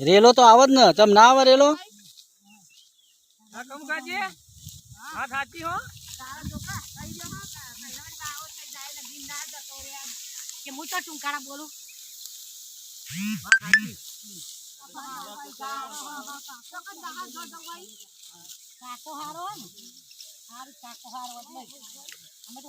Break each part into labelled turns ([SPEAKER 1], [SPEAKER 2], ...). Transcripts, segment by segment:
[SPEAKER 1] રેલો તો આવત ને. તમ ના આવે રેલો?
[SPEAKER 2] કાકો હારો હારું કાકો હારો એટલે તો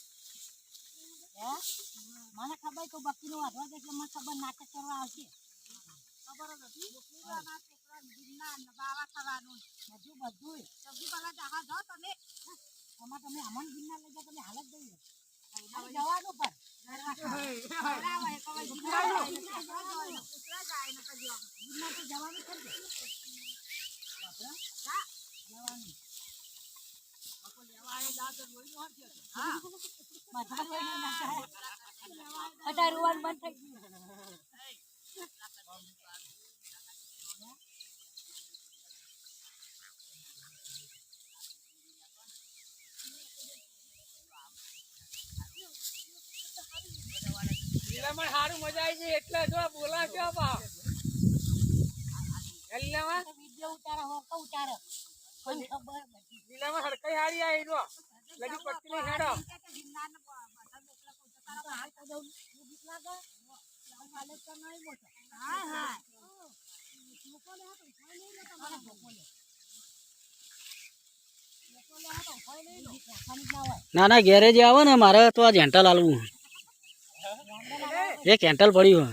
[SPEAKER 2] મને ખબર કે બકરીનું વાઢવા દે એટલે મને ખબર નાટક કરવા આવશે બધું બધું આમાં તમે. અમન ગિરનાર લઈ જાઓ તમે હાલ જ દઈએ ખાલી જવાનું પણ. તો જવાનું જ. જવાનું. બધા રોવાનું બંધ થઈ ગયું.
[SPEAKER 3] લીલામાં સારું મજા આવી છે એટલે જો બોલા છો બા લીલામાં
[SPEAKER 2] વીડિયો ઉતારો હો ઉતારો. ખબર
[SPEAKER 3] હરકાઈ હારી આવી જો. લગી? ની હેડો
[SPEAKER 2] હા હા. ના
[SPEAKER 1] ના ગેરેજ આવે ને મારે તો આ જેન્ટલ આલવું એ કેન્ટલ પડ્યું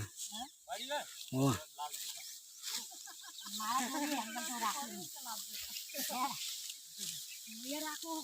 [SPEAKER 1] હે
[SPEAKER 2] રાખું.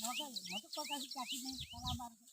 [SPEAKER 2] મોટો મોટો પગાર ચાકી નહીં સલાહ મારતો